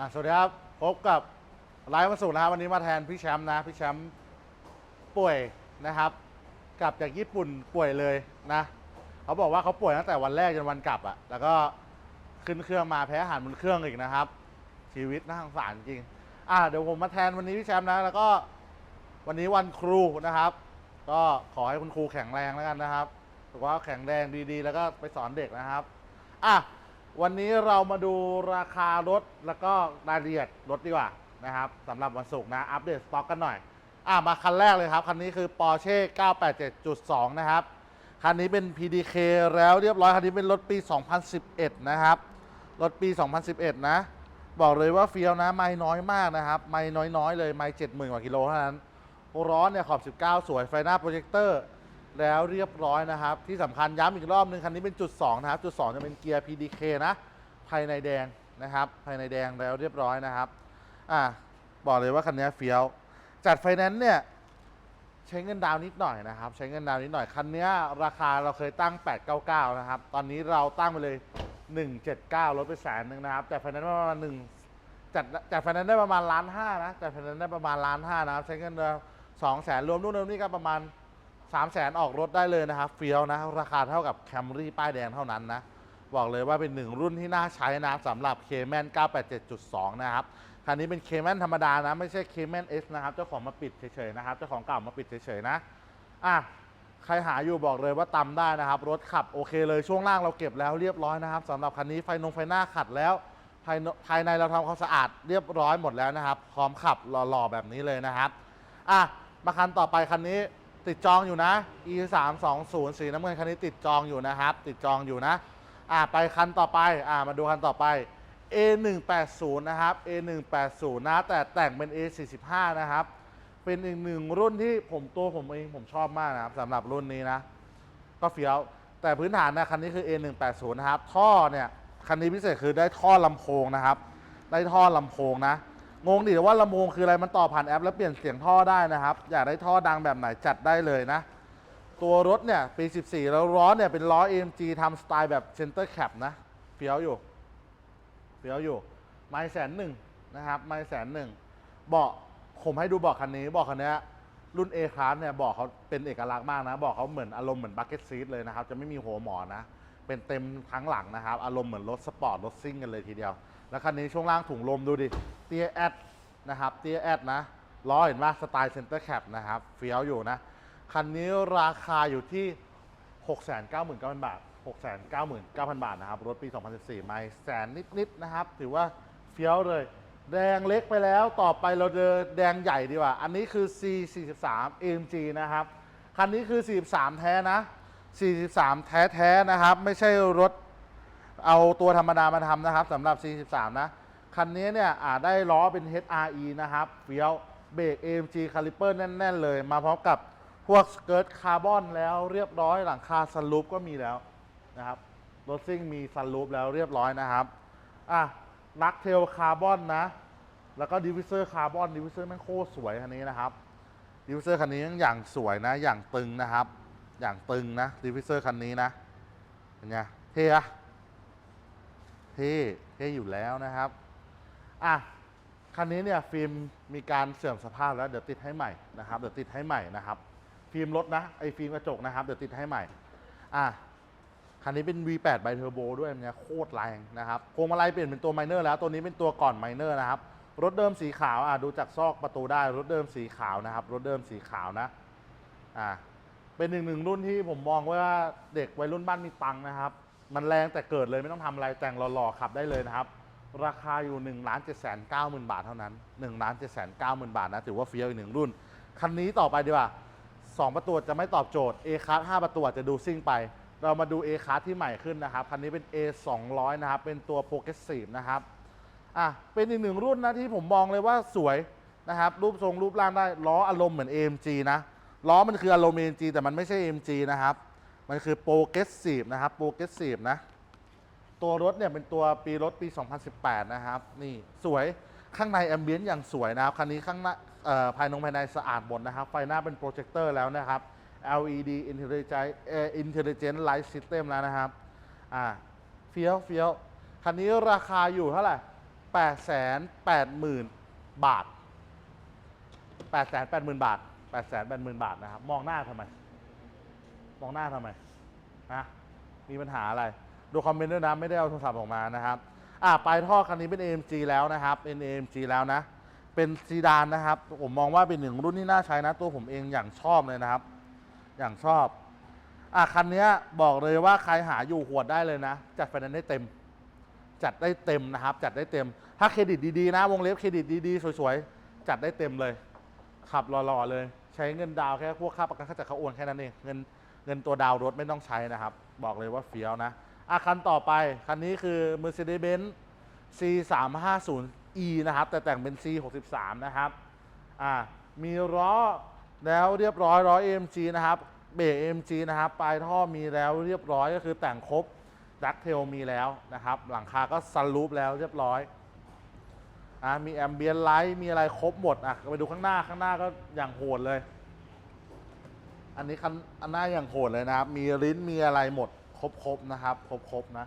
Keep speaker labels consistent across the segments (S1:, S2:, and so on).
S1: อะสวัสดีครับ พบกับไลฟ์วันศุกร์นะครับวันนี้มาแทนพี่แชมป์นะพี่แชมป์ป่วยนะครับ กลับจากญี่ปุ่นป่วยเลยนะเขาบอกว่าเขาป่วยตั้งแต่วันแรกจนวันกลับอะ่ะ แล้วก็ขึ้นเครื่องมาแพ้อาหารบนเครื่องอีกนะครับ ชีวิตน่าสงสารจริง อะเดี๋ยวผมมาแทนวันนี้พี่แชมป์นะ แล้วก็วันนี้วันครูนะครับ ก็ขอให้คุณครูแข็งแรงแล้วกันนะครับสุขภาแข็งแรงดีๆ แล้วก็ไปสอนเด็กนะครับอะ วันนี้เรามาดูราคารถแล้วก็รายละเอียดรถดีกว่านะครับสำหรับวันศุกร์นะอัปเดตสต็อกกันหน่อยอะมาคันแรกเลยครับ คันนี้คือ Porsche 987.2 นะครับ คันนี้เป็น PDK แล้วเรียบร้อย คันนี้เป็นรถปี 2011 นะครับ รถปี 2011 นะ บอกเลยว่าเฟียวนะ ไม่น้อยมากนะครับ ไม่น้อยๆ เลย ไม่ 70,000 กว่ากิโลเท่านั้น ร้อนเนี่ยขอบ 19 สวย ไฟหน้าโปรเจคเตอร์ แล้วเรียบร้อยนะครับ ที่สำคัญย้ำอีกรอบนึงคันนี้เป็นจุด2นะครับ จุด 2 จะเป็นเกียร์ PDK นะ ภายในแดงนะครับ ภายในแดงแล้วเรียบร้อยนะครับอะบอกเลยว่าคันนี้เฟี้ยว จัดไฟแนนซ์เนี่ยใช้เงินดาวน์นิดหน่อยนะครับ ใช้เงินดาวน์นิดหน่อยคันนี้ราคาเราเคยตั้ง 899 นะครับ ตอนนี้เราตั้งไปเลย 179 ลดไปแสนหนึ่งนะครับ แต่ไฟแนนซ์ประมาณหนึ่งจัดจัดไฟแนนซ์ได้ประมาณล้านห้านะจัดไฟแนนซ์ได้ประมาณล้านห้านะครับ ใช้เงินเดือนสองแสนรวมนู่นรวมนี่ก็ประมาณ 3 0 0แสนออกรถได้เลยนะครับเฟี้ยวนะราคาเท่ากับแคมรี่ป้ายแดงเท่านั้นนะบอกเลยว่าเป็นหนึ่งรุ่นที่น่าใช้นะสำหรับ k m a n 987.2 นะครับคันนี้เป็น k m a n ธรรมดานะ ไม่ใช่ k m a n S นะครับเจ้าของมาปิดเฉยๆนะครับเจ้าของเก่ามาปิดเฉยๆนะอะใครหาอยู่บอกเลยว่าตำได้นะครับ รถขับโอเคเลยช่วงล่างเราเก็บแล้วเรียบร้อยนะครับสำหรับคันนี้ไฟนงไฟหน้าขัดแล้วภายในภายในเราทำความสะอาดเรียบร้อยหมดแล้วนะครับพร้อมขับหล่อๆแบบนี้เลยนะครับอะมาคันต่อไปคันนี้ ติดจองอยู่นะ e 3 2 0สีน้ำเงินคันนี้ติดจองอยู่นะครับ ติดจองอยู่นะ อะไปคันต่อไป อะมาดูคันต่อไป A 1 8 0นะครับ A 1 8 0นะ แต่แต่งเป็น A 4 5นะครับ เป็นอีกหนึ่งรุ่นที่ผมตัวผมเองผมชอบมากนะครับสำหรับรุ่นนี้นะ ก็เฟี้ยว แต่พื้นฐานนะคันนี้คือ A 1 8 0นะครับ ท่อเนี่ย คันนี้พิเศษคือได้ท่อลำโพงนะครับ ได้ท่อลำโพงนะ งงดิว่าลำโพงคืออะไรมันต่อผ่านแอป แล้วเปลี่ยนเสียงท่อได้นะครับ อยากได้ท่อดังแบบไหนจัดได้เลยนะ ตัวรถเนี่ยปี 14 แล้วล้อเนี่ยเป็นล้อ AMG ทำสไตล์แบบเซนเตอร์แคปนะเฟี้ยวอยู่เฟี้ยวอยู่ ไม่แสนหนึ่งนะครับไม่แสนหนึ่งเบาะผมให้ดูเบาะคันนี้เบาะคันนี้รุ่น A class เนี่ยเบาะเขาเป็นเอกลักษณ์มากนะเบาะเขาเหมือนอารมณ์เหมือนบักเก็ตซีทเลยนะครับ จะไม่มีหัวหมอนะเป็นเต็มทั้งหลังนะครับ อารมณ์เหมือนรถสปอร์ตรถซิ่งกันเลยทีเดียว แล้วคันนี้ช่วงล่างถุงลมดูดิเตียแอดนะครับเตียแอดนะล้อเห็นว่าสไตล์เซ็นเตอร์แคปนะครับเฟี้ยวอยู่นะ คันนี้ราคาอยู่ที่ 699,000 บาท 699,000 บาทนะครับ รถปี 2014 ไม่แสนนิด ๆ นะครับ ถือว่าเฟี้ยวเลย แดงเล็กไปแล้วต่อไปเราเจอแดงใหญ่ดีกว่า อันนี้คือ C43 AMG นะครับ คันนี้คือ 43 แท้นะ 43 แท้ ๆ นะครับ ไม่ใช่รถ เอาตัวธรรมดามาทำนะครับสำหรับ 43 นะ คันนี้เนี่ยอาจได้ล้อเป็น HRE นะครับเฟี้ยวเบรก AMG คาลิเปอร์แน่น ๆ เลย มาพร้อมกับพวกสเกิร์ตคาร์บอนแล้วเรียบร้อยหลังคาซันรูปก็มีแล้วนะครับรถซิ่งมีซันรูปแล้วเรียบร้อยนะครับอะลักเทลคาร์บอนนะ แล้วก็ดิวิเซอร์คาร์บอนดิวิเซอร์แม่งโคตรสวยคันนี้นะครับดิวิเซอร์คันนี้อย่างสวยนะ อย่างตึงนะครับ อย่างตึงนะดิวิเซอร์คันนี้นะเป็นไงเท่อะ ท่เท่อยู่แล้วนะครับอะคันนี้เนี่ยฟิล์มมีการเสื่อมสภาพแล้วเดี๋ยวติดให้ใหม่นะครับเดี๋ยวติดให้ใหม่นะครับ ฟิล์มรถนะไอฟิล์มกระจกนะครับเดี๋ยวติดให้ใหม่อะคันนี้เป็น V8 ไบเทอร์โบด้วยเนี่ยโคตรแรงนะครับพวงมาลัยเปลี่ยนเป็นตัวไมเนอร์แล้วตัวนี้เป็นตัวก่อนไมเนอร์นะครับรถเดิมสีขาวอะดูจากซอกประตูได้รถเดิมสีขาวนะครับ รถเดิมสีขาวนะอะเป็นหนึ่งหนึ่งรุ่นที่ผมมองว่าเด็กวัยรุ่นบ้านมีตังนะครับ มันแรงแต่เกิดเลยไม่ต้องทำอะไรแต่งหล่อๆขับได้เลยนะครับ ราคาอยู่1นึ่งล้านเจ็ดแสนเก้าหมื่นบาทเท่านั้น1นึ่งล้านเจ็ดแสนเก้าหมื่นบาทนะถือว่าเฟี้ยวอีกหนึ่งรุ่น คันนี้ต่อไปดีกว่าสองประตูจะไม่ตอบโจทย์ A คัสห้าประตูจะดูซิ่งไป เรามาดู A คัสที่ใหม่ขึ้นนะครับ คันนี้เป็น A 200นะครับ เป็นตัว Progressive นะครับอะเป็นอีกหนึ่งรุ่นนะที่ผมมองเลยว่าสวยนะครับ รูปทรงรูปร่างได้ล้ออารมณ์เหมือน AMG นะล้อมันคืออารมณ์ AMG แต่มันไม่ใช่ AMG นะครับ มันคือ Progressive นะครับ Progressive นะ ตัวรถเนี่ยเป็นตัวปีรถปี 2018 นะครับ นี่สวยข้างในแอมเบียนอย่างสวยนะครับ คันนี้ข้างหน้าภายในภายในสะอาดหมดนะครับ ไฟหน้าเป็นโปรเจคเตอร์แล้วนะครับ LED Intelligent Intelligent Light System แล้วนะครับอ่าเฟี้ยวเฟี้ยวคันนี้ราคาอยู่เท่าไหร่8 8 0 0 0 0 บาท 8 8 0 0 0 0 บาท 8 8 0 0 0 0 บาทนะครับ มองหน้าทำไม มองหน้าทำไมฮะมีปัญหาอะไร ดูคอมเมนต์ด้วยนะ ไม่ได้เอาโทรศัพท์ออกมานะครับ อ่าปลายท่อคันนี้เป็น AMG แล้วนะครับ เป็น AMG แล้วนะ เป็นซีดานนะครับ ผมมองว่าเป็นหนึ่งรุ่นที่น่าใช้นะ ตัวผมเองอย่างชอบเลยนะครับ อย่างชอบ อะคันนี้บอกเลยว่าใครหาอยู่หวดได้เลยนะ จัดไฟแนนซ์ได้เต็ม จัดได้เต็มนะครับ จัดได้เต็ม ถ้าเครดิตดีๆนะ วงเล็บเครดิตดีๆสวยๆ จัดได้เต็มเลย ขับหล่อๆเลย ใช้เงินดาวน์แค่พวกค่าประกันค่าจัดเขาโอนแค่นั้นเอง เงิน เงินตัวดาวรถไม่ต้องใช้นะครับ บอกเลยว่าเฟี้ยวนะอะคันต่อไป คันนี้คือ Mercedes-Benz C 3 5 0 E นะครับ แต่แต่งเป็น C 6 3 นะครับอ่ามีล้อแล้วเรียบร้อยล้อ AMG นะครับเบรก AMG นะครับปลายท่อมีแล้วเรียบร้อยก็คือแต่งครบดักเทลมีแล้วนะครับ หลังคาก็ซันรูปแล้วเรียบร้อยอ่ามีแอมเบียนไลท์มีอะไรครบหมดอะไปดูข้างหน้าข้างหน้าก็อย่างโหดเลย อันนี้คันอันหน้าอย่างโหดเลยนะครับ มีลิ้นมีอะไรหมด ครบๆนะครับ ครบๆนะ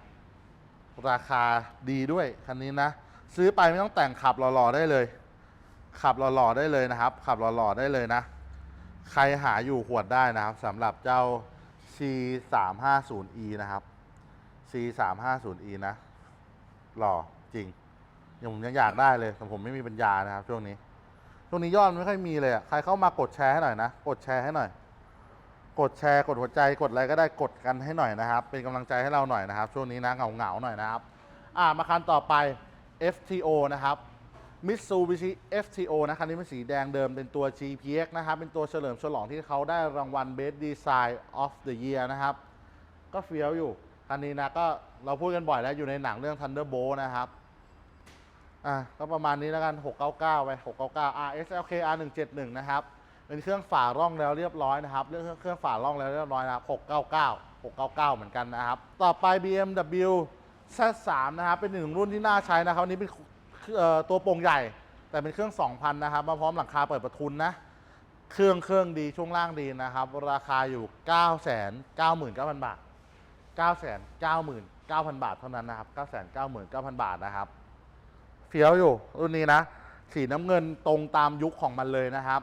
S1: ราคาดีด้วยคันนี้นะ ซื้อไปไม่ต้องแต่งขับหล่อๆได้เลย ขับหล่อๆได้เลยนะครับ ขับหล่อๆได้เลยนะ ใครหาอยู่ขวดได้นะครับสำหรับเจ้า C 3 5 0 E นะครับ C 3 5 0 E นะ หล่อจริงยังผมยังอยากได้เลยแต่ผมไม่มีปัญญานะครับช่วงนี้ช่วงนี้ยอดไม่ค่อยมีเลยอะใครเข้ามากดแชร์ให้หน่อยนะ กดแชร์ให้หน่อย กดแชร์กดหัวใจกดอะไรก็ได้กดกันให้หน่อยนะครับ เป็นกำลังใจให้เราหน่อยนะครับ ช่วงนี้นะเหงาๆหน่อยนะครับ อ่ามาคันต่อไป FTO นะครับ Mitsubishi FTO นะคันนี้เป็นสีแดงเดิมเป็นตัว GPX นะครับ เป็นตัวเฉลิมฉลองที่เขาได้รางวัล Best Design of the Year นะครับ ก็เฟี้ยวอยู่ คันนี้นะก็เราพูดกันบ่อยแล้วอยู่ในหนังเรื่อง Thunderbolt นะครับ อะก็ประมาณนี้แล้วกัน 699 ไป 699 RSLK R171 นะครับ เป็นเครื่องฝาร่องแล้วเรียบร้อยนะครับเรื่องเครื่องฝาร่องแล้วเรียบร้อยนะครับ699 699 เหมือนกันนะครับ ต่อไป BMW Z3 นะครับ เป็นหนึ่งรุ่นที่น่าใช้นะครับอันนี้เป็นตัวโปร่งใหญ่ แต่เป็นเครื่อง 2,000 นะครับ มาพร้อมหลังคาเปิดประทุนนะ เครื่องเครื่องดีช่วงล่างดีนะครับ ราคาอยู่ 999,000 บาท 999,000 บาทเท่านั้นนะครับ 999,000 บาทนะครับ เฟี้ยวอยู่รุ่นนี้นะ สีน้ำเงินตรงตามยุคของมันเลยนะครับ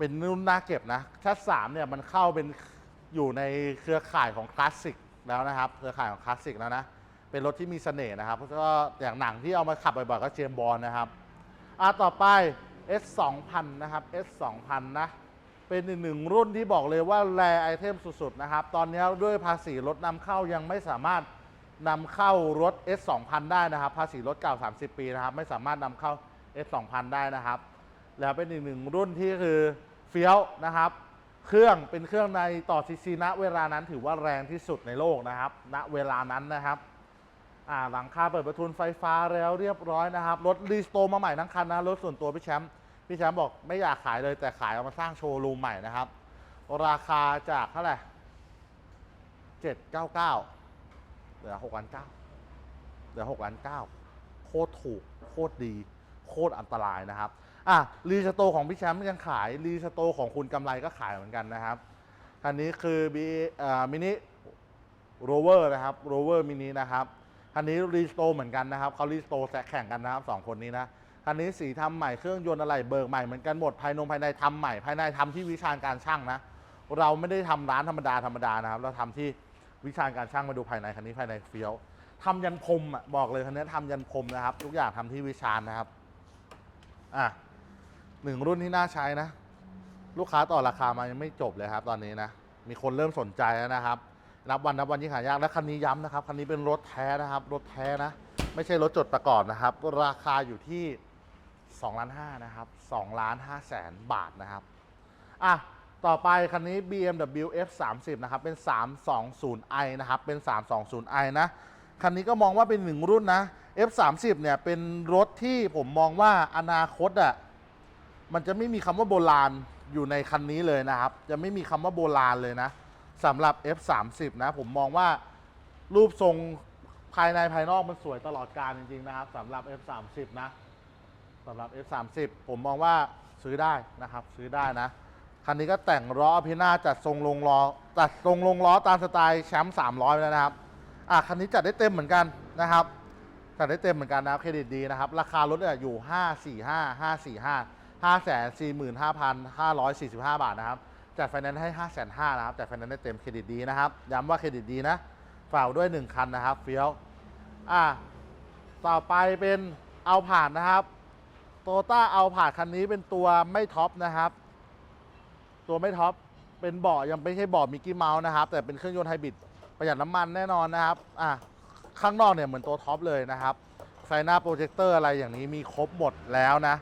S1: เป็นรุ่นน่าเก็บนะชัดสามเนี่ยมันเข้าเป็นอยู่ในเครือข่ายของคลาสสิกแล้วนะครับ เครือข่ายของคลาสสิกแล้วนะ เป็นรถที่มีเสน่ห์นะครับก็อย่างหนังที่เอามาขับบ่อยๆก็เจมส์บอลนะครับอะต่อไป S 2 0 0 0นะครับ S 2 0 0 0นะ เป็นอีกหนึ่งรุ่นที่บอกเลยว่าแรไอเทมสุดๆนะครับ ตอนนี้ด้วยภาษีรถนำเข้ายังไม่สามารถนำเข้ารถ S 2 0 0 0ได้นะครับ ภาษีรถเก่า 30 ปีนะครับ ไม่สามารถนำเข้า S 2 0 0 0ได้นะครับ แล้วเป็นอีกหนึ่งรุ่นที่คือ เฟี้ยวนะครับ เครื่องเป็นเครื่องในต่อซีซีณเวลานั้นถือว่าแรงที่สุดในโลกนะครับ ณเวลานั้นนะครับอ่าหลังคาเปิดประทุนไฟฟ้าแล้วเรียบร้อยนะครับ รถรีสโตร์มาใหม่ทั้งคันนะรถส่วนตัวพี่แชมป์พี่แชมป์บอกไม่อยากขายเลยแต่ขายเอามาสร้างโชว์รูมใหม่นะครับ ราคาจากเท่าไหร่เจ็ดเก้าเก้าเหลือหกล้านเก้าเหลือหกล้านเก้าโคตรถูก โคตรดี โคตรอันตรายนะครับ อะรีสโตของพี่แชมป์ยังขายรีสโตของคุณกำไรก็ขายเหมือนกันนะครับคันนี้คือบีอ่ามินิโรเวอร์นะครับโรเวอร์มินินะครับคันนี้รีสโตเหมือนกันนะครับเขารีสโตร์แข่งกันนะครับสองคนนี้นะคันนี้สีทำใหม่เครื่องยนต์อะไรเบิกใหม่เหมือนกันหมดภายนงภายในทำใหม่ภายในทำที่วิชาการช่างนะ เราไม่ได้ทำร้านธรรมดาธรรมดานะครับ เราทำที่วิชาการช่างมาดูภายในคันนี้ภายในเฟี้ยวทำยันพรมอะบอกเลยคันนี้ทำยันพรมนะครับ ทุกอย่างทำที่วิชานะครับอะ หนึ่งรุ่นที่น่าใช้นะ ลูกค้าต่อราคามายังไม่จบเลยครับ ตอนนี้นะ มีคนเริ่มสนใจแล้วนะครับ นับวันนับวันยิ่งหายากและคันนี้ย้ำนะครับ คันนี้เป็นรถแท้นะครับ รถแท้นะ ไม่ใช่รถจดประกอบนะครับ ราคาอยู่ที่2ล้าน5นะครับ2ล้าน5แสนบาทนะครับ อะ ต่อไปคันนี้ BMW F30 นะครับ เป็น 320i นะครับ เป็น 320i นะ คันนี้ก็มองว่าเป็นหนึ่งรุ่นนะ F30 เนี่ย เป็นรถที่ผมมองว่าอนาคตอะ มันจะไม่มีคำว่าโบราณอยู่ในคันนี้เลยนะครับ จะไม่มีคำว่าโบราณเลยนะสำหรับ F30 นะผมมองว่ารูปทรงภายในภายนอกมันสวยตลอดการจริงๆนะครับสำหรับ F30 นะสำหรับ F30 ผมมองว่าซื้อได้นะครับ ซื้อได้นะ คันนี้ก็แต่งล้อพินาจัดทรงลงล้อจัดทรงลงล้อตามสไตล์แชมป์300แล้วนะครับอะคันนี้จัดได้เต็มเหมือนกันนะครับจัดได้เต็มเหมือนกันนะครับเครดิตดีนะครับ ราคารถเนี่ยอยู่ 5 4 5 5 4 5 5 4 5 5 5 4 5 บาทนะครับจัดไฟแนนซ์ให้ 5 5 0 0 0นะครับจัดไฟแนนซ์ได้เต็มเครดิตดีนะครับ ย้ำว่าเครดิตดีนะฝากด้วย 1 คันนะครับเฟี้ยวอะต่อไปเป็นเอาผ่านนะครับโตต้าเอาผ่านคันนี้เป็นตัวไม่ท็อปนะครับ ตัวไม่ท็อปเป็นเบาะยังไม่ใช่เบาะมิกกี้เมาส์นะครับ แต่เป็นเครื่องยนต์ไฮบริดประหยัดน้ำมันแน่นอนนะครับอะข้างนอกเนี่ยเหมือนตัวท็อปเลยนะครับไฟหน้าโปรเจคเตอร์อะไรอย่างนี้มีครบหมดแล้วนะ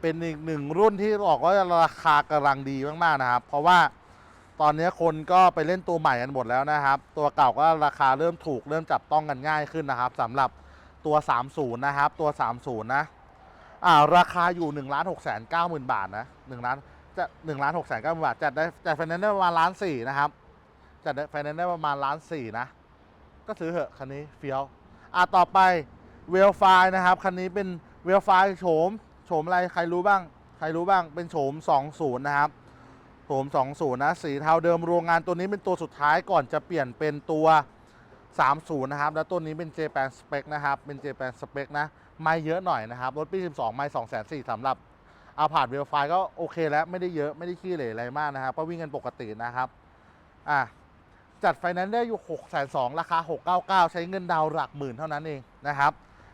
S1: เป็นอีกหนึ่งรุ่นที่บอกว่าราคากำลังดีมากๆนะครับ เพราะว่าตอนนี้คนก็ไปเล่นตัวใหม่กันหมดแล้วนะครับ ตัวเก่าก็ราคาเริ่มถูกเริ่มจับต้องกันง่ายขึ้นนะครับสำหรับตัว 30 นะครับ ตัว 30 นะอ่าราคาอยู่1นึ่งล้านหกแสนเก้าหมื่นบาทนะหนึ่งล้านจะหนึ่งล้านหกแสนเก้าหมื่นบาทจัดได้จัดไฟแนนซ์ได้ประมาณล้านสี่นะครับจัดได้ไฟแนนซ์ได้ประมาณล้านสี่นะ ก็ซื้อเหอะคันนี้เฟี้ยวอะต่อไปเวลไฟนะครับคันนี้เป็นเวลไฟโฉม ฉมอะไรใครรู้บ้าง ใครรู้บ้างเป็นโฉม 20 นะครับโฉม 20 นะ สีเทาเดิมโรงงานตัวนี้เป็นตัวสุดท้ายก่อนจะเปลี่ยนเป็นตัว 30 นะครับ แล้วตัวนี้เป็น J8 Spec นะครับ เป็น J8 Spec นะ ไม่เยอะหน่อยนะครับ รถปี 12 ไม่2 4 0 0สำหรับอาผ่านเวลไฟก็โอเคแล้วไม่ได้เยอะไม่ได้ขี้เหร่อะไรมากนะครับก็วิ่งกันปกตินะครับอะจัดไฟแนนซ์ได้อยู่6 2 0 0ราคา 699 ใช้เงินดาวหลักหมื่นเท่านั้นเองนะครับ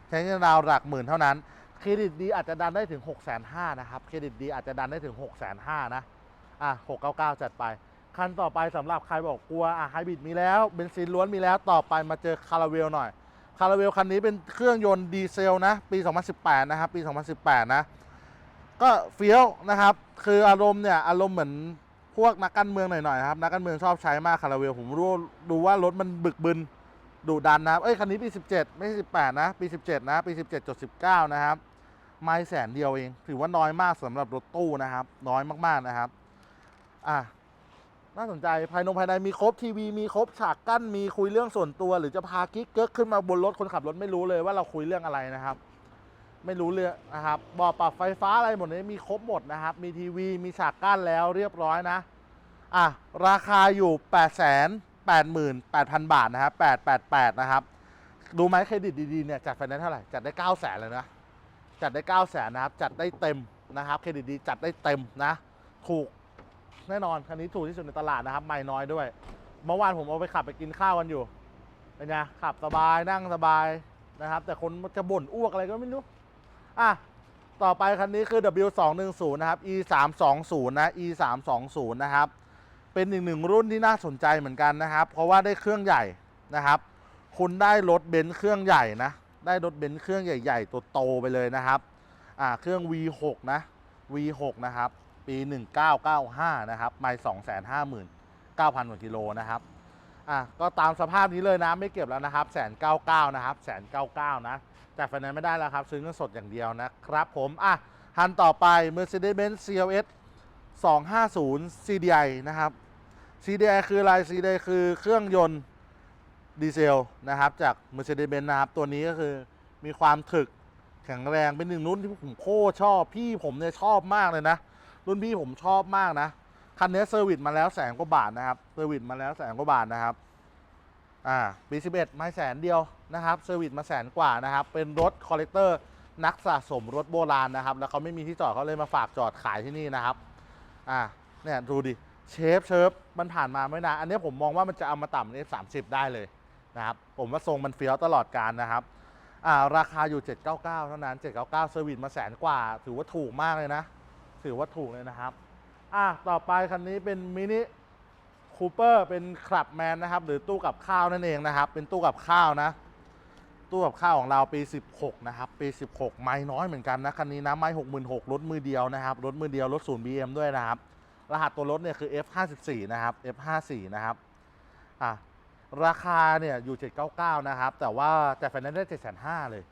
S1: ใช้เงินดาวหลักหมื่นเท่านั้น เครดิตดีอาจจะดันได้ถึง 6 5 0 0 0นะครับ เครดิตดีอาจจะดันได้ถึง 6 5 0 0 0นะ อะ 699 จัดไป คันต่อไปสำหรับใครบอกกลัว อะไฮบริดมีแล้ว เบนซินล้วนมีแล้ว ต่อไปมาเจอคาราเวลหน่อย คาราเวลคันนี้เป็นเครื่องยนต์ดีเซลนะ ปี 2018 นะครับ ปี 2018 นะ ก็เฟี้ยวนะครับ คืออารมณ์เนี่ย อารมณ์เหมือนพวกนักการเมืองหน่อยๆนะครับ นักการเมืองชอบใช้มากคาราเวล ผมรู้ดูว่ารถมันบึกบึน ดุดันนะครับ เอ้ย คันนี้ปี 17 ไม่ใช่ 18 นะ ปี 17 นะ ปี 17.19 นะครับ ไม่แสนเดียวเอง ถือว่าน้อยมากสำหรับรถตู้นะครับ น้อยมากๆนะครับ อะ น่าสนใจ ภายในภายในมีครบทีวี มีครบฉากกั้น มีคุยเรื่องส่วนตัว หรือจะพากิ๊กเกิกขึ้นมาบนรถ คนขับรถไม่รู้เลยว่าเราคุยเรื่องอะไรนะครับ ไม่รู้เรื่องนะครับบ่อปรับไฟฟ้าอะไรหมดนี้มีครบหมดนะครับ มีทีวี มีฉากกั้นแล้วเรียบร้อยนะ อะ ราคาอยู่8 8 8 8 0 0 0 บาทนะครับ888 นะครับ ดูไหมเครดิตดีๆเนี่ยจัดไฟแนนซ์เท่าไหร่ จัดได้ 9 0 0 0 0เลยนะ จัดได้ 9 0 0 0 0นนะครับ จัดได้เต็มนะครับ เครดิตดีจัดได้เต็มนะ ถูกแน่นอนคันนี้ถูกที่สุดในตลาดนะครับ ไม่น้อยด้วย เมื่อวานผมเอาไปขับไปกินข้าวกันอยู่ เป็นไง ขับสบายนั่งสบายนะครับ แต่คนมันจะบ่นอ้วกอะไรก็ไม่รู้ อะ ต่อไปคันนี้คือ W210 นะครับ E 3 2 0 นะ E 3 2 0 นะครับ เป็นอีกหนึ่งรุ่นที่น่าสนใจเหมือนกันนะครับ เพราะว่าได้เครื่องใหญ่นะครับ คุณได้รถเบนซ์เครื่องใหญ่นะ ได้รถเบนซ์เครื่องใหญ่ๆตัวโตไปเลยนะครับ อ่า เครื่อง V6 นะ V6 นะครับ ปี 1995 นะครับไม่259,000กว่ากิโลนะครับ อะก็ตามสภาพนี้เลยนะ ไม่เก็บแล้วนะครับแสนเก้าเก้านะครับแสนเก้าเก้านะ แต่ไฟแนนซ์ไม่ได้แล้วครับ ซื้อเงินสดอย่างเดียวนะครับผม อะฮันต่อไป Mercedes-Benz CLS 250 CDI นะครับ CDI คืออะไร CDI คือเครื่องยนต์ดีเซลนะครับ จาก Mercedes-Benz นะครับ ตัวนี้ก็คือมีความถึกแข็งแรงเป็นหนึ่งรุ่นที่ผมโคตรชอบพี่ผมเนี่ยชอบมากเลยนะ รุ่นพี่ผมชอบมากนะ คันนี้เซอร์วิสมาแล้วแสนกว่าบาทนะครับเซอร์วิสมาแล้วแสนกว่าบาทนะครับอ่าปี11ไม่แสนเดียวนะครับเซอร์วิสมาแสนกว่านะครับ เป็นรถคอลเลกเตอร์นักสะสมรถโบราณนะครับ แล้วเขาไม่มีที่จอดเขาเลยมาฝากจอดขายที่นี่นะครับอ่าเนี่ยดูดิ เชฟเชิฟมันผ่านมาไม่นานอันนี้ผมมองว่ามันจะเอามาต่ำในสามสิบได้เลยนะครับผมว่าทรงมันเฟี้ยวตลอดการนะครับาราคาอยู่ 799 เท่านั้น 799เซอร์วิสมาแสนกว่า ถือว่าถูกมากเลยนะ ถือว่าถูกเลยนะครับอะต่อไปคันนี้เป็นมินิคูเปอร์เป็นคลับแมนนะครับ หรือตู้กับข้าวนั่นเองนะครับ เป็นตู้กับข้าวนะ ตู้กับข้าวของเราปี 16 นะครับ ปี 16 ไม่น้อยเหมือนกันนะ คันนี้นะ ไม่66,000รถมือเดียวนะครับ รถมือเดียว รถศูนย์ BM ด้วยนะครับ รหัสตัวรถเนี่ยคือ F54 นะครับ F54 นะครับอะราคาเนี่ยอยู่ 799 นะครับ แต่ว่าแต่ไฟแนนซ์ได้ 7,500 เลย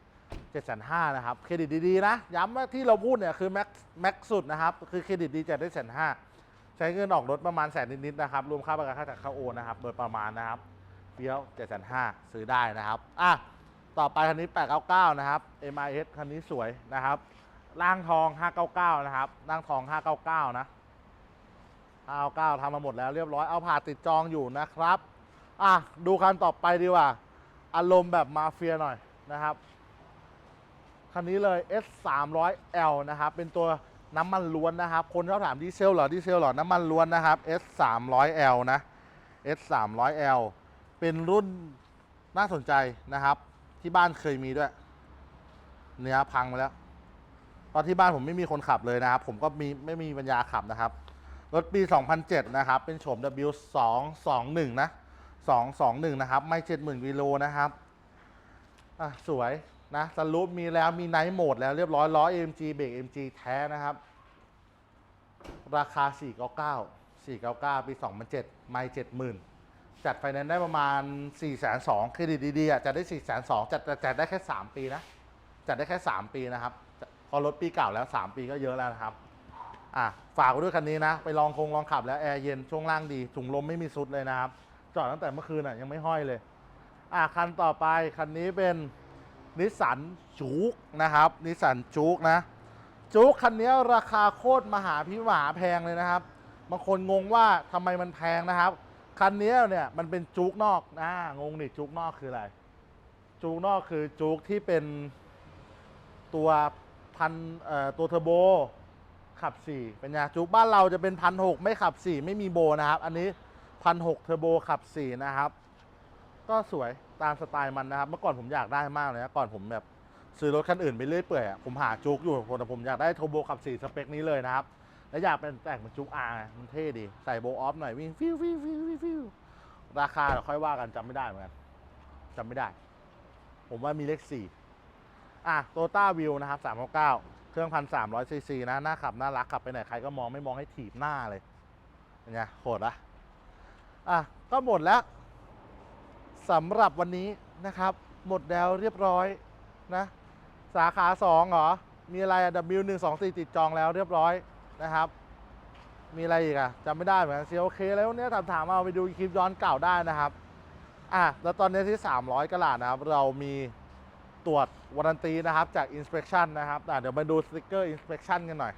S1: 7,500 นะครับ เครดิตดีๆ นะ ย้ำว่าที่เราพูดเนี่ยคือแม็กแม็กสุดนะครับ คือเครดิตดีจะได้แสนห้าใช้เงินออกรถประมาณแสนนิดๆ นะครับ รวมค่าประกันค่าจัดค่าโอนนะครับ โดยประมาณนะครับเฟี้ยว 7,500 ซื้อได้นะครับ อะ ต่อไปคันนี้ 899 นะครับ MIS คันนี้สวยนะครับร่างทอง 599 นะครับร่างทอง 599 นะ 599ทำมาหมดแล้วเรียบร้อยเอาผ่าติดจองอยู่นะครับอะดูคันต่อไปดีกว่า อารมณ์แบบมาเฟียหน่อยนะครับคันนี้เลย S 3 0 0 L นะครับ เป็นตัวน้ำมันล้วนนะครับ คนเขาถามดีเซลเหรอดีเซลเหรอ น้ำมันล้วนนะครับ S 3 0 0 L นะ S 3 0 0 L เป็นรุ่นน่าสนใจนะครับ ที่บ้านเคยมีด้วย เนื้อพังไปแล้ว ตอนที่บ้านผมไม่มีคนขับเลยนะครับ ผมก็มีไม่มีปัญญาขับนะครับ รถปี 2007 นะครับ เป็นโฉม W 2 2 1 นะ 2 2 1 นะครับ ไม่ 70,000 กิโลนะครับ อะ สวยนะสลูปมีแล้วมีไนท์โหมดแล้วเรียบร้อยล้อ AMG เบรก AMG แท้นะครับ ราคา 499 499 ปี 2007 ไม่ 70,000 จัดไฟแนนซ์ได้ประมาณ402เครดิตดีๆอะจัดได้402จัดจัดได้แค่ 3 ปีนะ จัดได้แค่ 3 ปีนะครับพอรถปีเก่าแล้ว 3 ปีก็เยอะแล้วนะครับ อะฝากไว้ด้วยคันนี้นะ ไปลองคงลองขับแล้วแอร์เย็นช่วงล่างดีถุงลมไม่มีซุดเลยนะครับ จอดตั้งแต่เมื่อคืนอะยังไม่ห้อยเลย อะคันต่อไปคันนี้เป็นนิสสันจูกนะครับนิสสันจูกนะจูกคันนี้ราคาโคตรมหาพิมหาแพงเลยนะครับบางคนงงว่าทำไมมันแพงนะครับ คันนี้เนี่ยมันเป็นจูกนอกนะงงดิจูกนอกคืออะไรจูกนอกคือจูกที่เป็นตัวพันตัวเทอร์โบ ขับ 4 เป็นไงจุกบ้านเราจะเป็นพันหไม่ขับ 4 ไม่มีโบนะครับ อันนี้พันหเทอร์โบขับ 4 นะครับ ก็สวยตามสไตล์มันนะครับ เมื่อก่อนผมอยากได้มากเลยนะก่อนผมแบบซื้อรถคันอื่นไปเรื่อยเปื่อยผมหาจุกอยู่แต่ผมอยากได้เทอร์โบขับ 4 สเปคนี้เลยนะครับ และอยากเป็นแต่งเป็นจุกอาร์มันเท่ดี ใส่โบออฟหน่อยวิ่งฟิวฟิวฟิวฟิวราคาเดี๋ยวค่อยว่ากันจำไม่ได้เหมือนกันจำไม่ได้ ผมว่ามีเลข4อะโตต้าวิวนะครับ399เครื่องพันสามร้อยซีซีนะหน้าขับน่ารักขับไปไหนใครก็มองไม่มองให้ถีบหน้าเลยเป็นไงโหดอะอะก็หมดแล้วสำหรับวันนี้นะครับ หมดแล้วเรียบร้อยนะ สาขาสองเหรอ มีอะไรอะ W 1 2 4 ติดจองแล้วเรียบร้อยนะครับ มีอะไรอีกอะจำไม่ได้เหมือนกันเซียโอเคแล้วเนี่ยถามถามเอาไปดูคลิปย้อนเก่าได้นะครับ อะแล้วตอนนี้ที่ 300กระลาดนะครับ เรามี ตรวจวารันตีนะครับจาก Inspection นะครับเดี๋ยวมาดูสติกเกอร์ Inspection กันหน่อย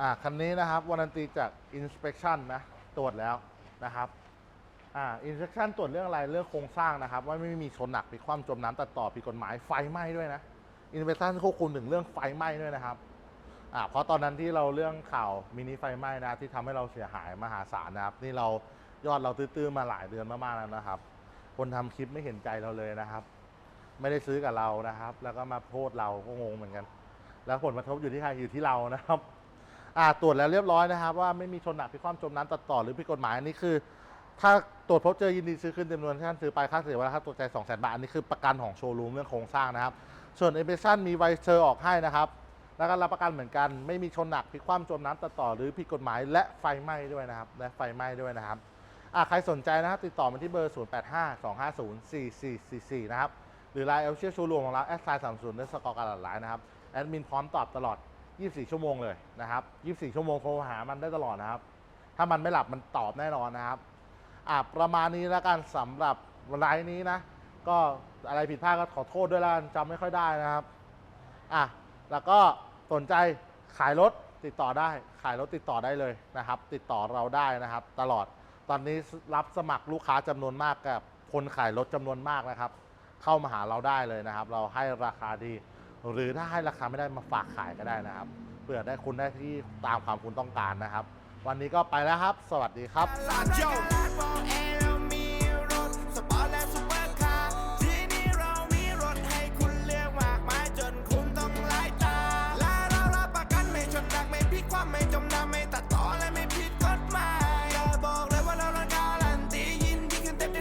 S1: อะคันนี้นะครับวารันตีจาก Inspection นะตรวจแล้วนะครับอ่า Inspection ตรวจเรื่องอะไรเรื่องโครงสร้างนะครับ ว่าไม่มีชนหนักผิดความจมน้ำตัดต่อผิดกฎหมายไฟไหม้ด้วยนะ Inspection ควบคุมถึงเรื่องไฟไหม้ด้วยนะครับอ่าเพราะตอนนั้นที่เราเรื่องข่าวมินิไฟไหม้นะที่ทำให้เราเสียหายมหาศาลนะครับ นี่เรา ยอดเราตื้อๆมาหลายเดือนมากๆแล้วนะครับ คนทำคลิปไม่เห็นใจเราเลยนะครับ ไม่ได้ซื้อกับเรานะครับ แล้วก็มาโทษเราก็งงเหมือนกัน แล้วผลกระทบอยู่ที่ใครอยู่ที่เรานะครับอ่าตรวจแล้วเรียบร้อยนะครับ ว่าไม่มีชนหนักพิความจมน้ำตัดต่อหรือผิดกฎหมายอันนี้คือ ถ้าตรวจพบเจอยินดีซื้อคืนจำนวนที่ท่านซื้อไปค่าเสียเวลาค่าตรวจใจ2 0 0 0 0 0บาทอันนี้คือประกันของโชว์รูมเรื่องโครงสร้างนะครับ ส่วนเอเ s ชันมีไวเชอร์ออกให้นะครับแล้วก็รับประกันเหมือนกัน ไม่มีชนหนักพลิกคว่ำจมน้ำตัดต่อหรือผิดกฎหมายและไฟไหม้ด้วยนะครับ และไฟไหม้ด้วยนะครับ ใครสนใจนะครับ ติดต่อมาที่เบอร์ 0 8 5 2 5 0 4 4 4 4 นะครับ หรือไลน์เอลเชียชูรวมของเราแอดไซน์สามศูนย์ด้วยสกอร์การหลาดหลายนะครับ แอดมินพร้อมตอบตลอด 24 ชั่วโมงเลยนะครับ 24 ชั่วโมงโทรหามันได้ตลอดนะครับ ถ้ามันไม่หลับมันตอบแน่นอนนะครับอะประมาณนี้แล้วกันสำหรับไลน์นี้นะ ก็อะไรผิดพลาดก็ขอโทษด้วยแล้วกันจำไม่ค่อยได้นะครับอะแล้วก็สนใจขายรถติดต่อได้ ขายรถติดต่อได้เลยนะครับ ติดต่อเราได้นะครับ ตลอด ตอนนี้รับสมัครลูกค้าจำนวนมากกับคนขายรถจำนวนมากนะครับ เข้ามาหาเราได้เลยนะครับ เราให้ราคาดี หรือถ้าให้ราคาไม่ได้มาฝากขายก็ได้นะครับเพื่อได้คุณได้ที่ตามความคุณต้องการนะครับ วันนี้ก็ไปแล้วครับ สวัสดีครับ